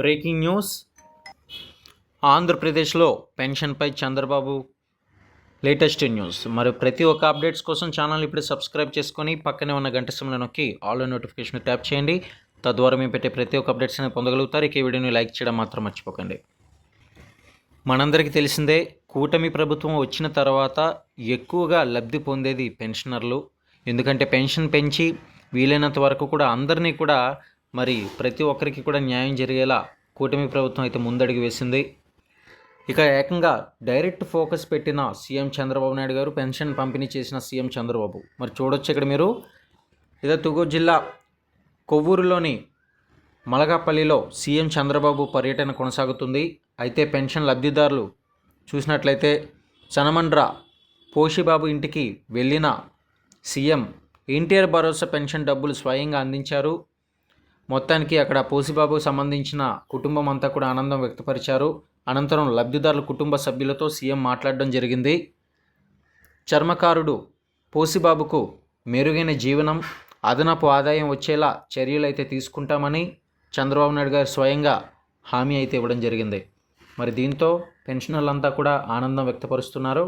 Breaking news. ఆంధ్రప్రదేశ్లో పెన్షన్పై Chandrababu latest news. మరి ప్రతి ఒక్క అప్డేట్స్ కోసం ఛానల్ ఇప్పుడు సబ్స్క్రైబ్ చేసుకొని పక్కనే ఉన్న గంట సమయంలో నొక్కి ఆల్ నోటిఫికేషన్ ట్యాప్ చేయండి. తద్వారా మేము పెట్టే ప్రతి ఒక్క అప్డేట్స్ అనేది పొందగలుగుతారు. ఈ వీడియోని లైక్ చేయడం మాత్రం మర్చిపోకండి. మనందరికీ తెలిసిందే కూటమి ప్రభుత్వం వచ్చిన తర్వాత ఎక్కువగా లబ్ధి పొందేది పెన్షనర్లు. ఎందుకంటే పెన్షన్ పెంచి వీలైనంత వరకు కూడా అందరినీ కూడా మరి ప్రతి ఒక్కరికి కూడా న్యాయం జరిగేలా కూటమి ప్రభుత్వం అయితే ముందడుగు వేసింది. ఇక ఏకంగా డైరెక్ట్ ఫోకస్ పెట్టిన సీఎం చంద్రబాబు నాయుడు గారు పెన్షన్ పంపిణీ చేసిన సీఎం చంద్రబాబు. మరి చూడొచ్చు ఇక్కడ మీరు. ఇదే తుగూరు జిల్లా కొవ్వూరులోని మలగాపల్లిలో సీఎం చంద్రబాబు పర్యటన కొనసాగుతుంది. అయితే పెన్షన్ లబ్ధిదారులు చూసినట్లయితే చనమండ్ర పోషిబాబు ఇంటికి వెళ్ళిన సీఎం ఎన్టీఆర్ భరోసా పెన్షన్ డబ్బులు స్వయంగా అందించారు. మొత్తానికి అక్కడ పోసిబాబుకు సంబంధించిన కుటుంబం అంతా కూడా ఆనందం వ్యక్తపరిచారు. అనంతరం లబ్ధిదారుల కుటుంబ సభ్యులతో సీఎం మాట్లాడడం జరిగింది. చర్మకారుడు పోసిబాబుకు మెరుగైన జీవనం అదనపు ఆదాయం వచ్చేలా చర్యలు అయితే తీసుకుంటామని చంద్రబాబు నాయుడు గారు స్వయంగా హామీ అయితే ఇవ్వడం జరిగింది. మరి దీంతో పెన్షనర్లంతా కూడా ఆనందం వ్యక్తపరుస్తున్నారు.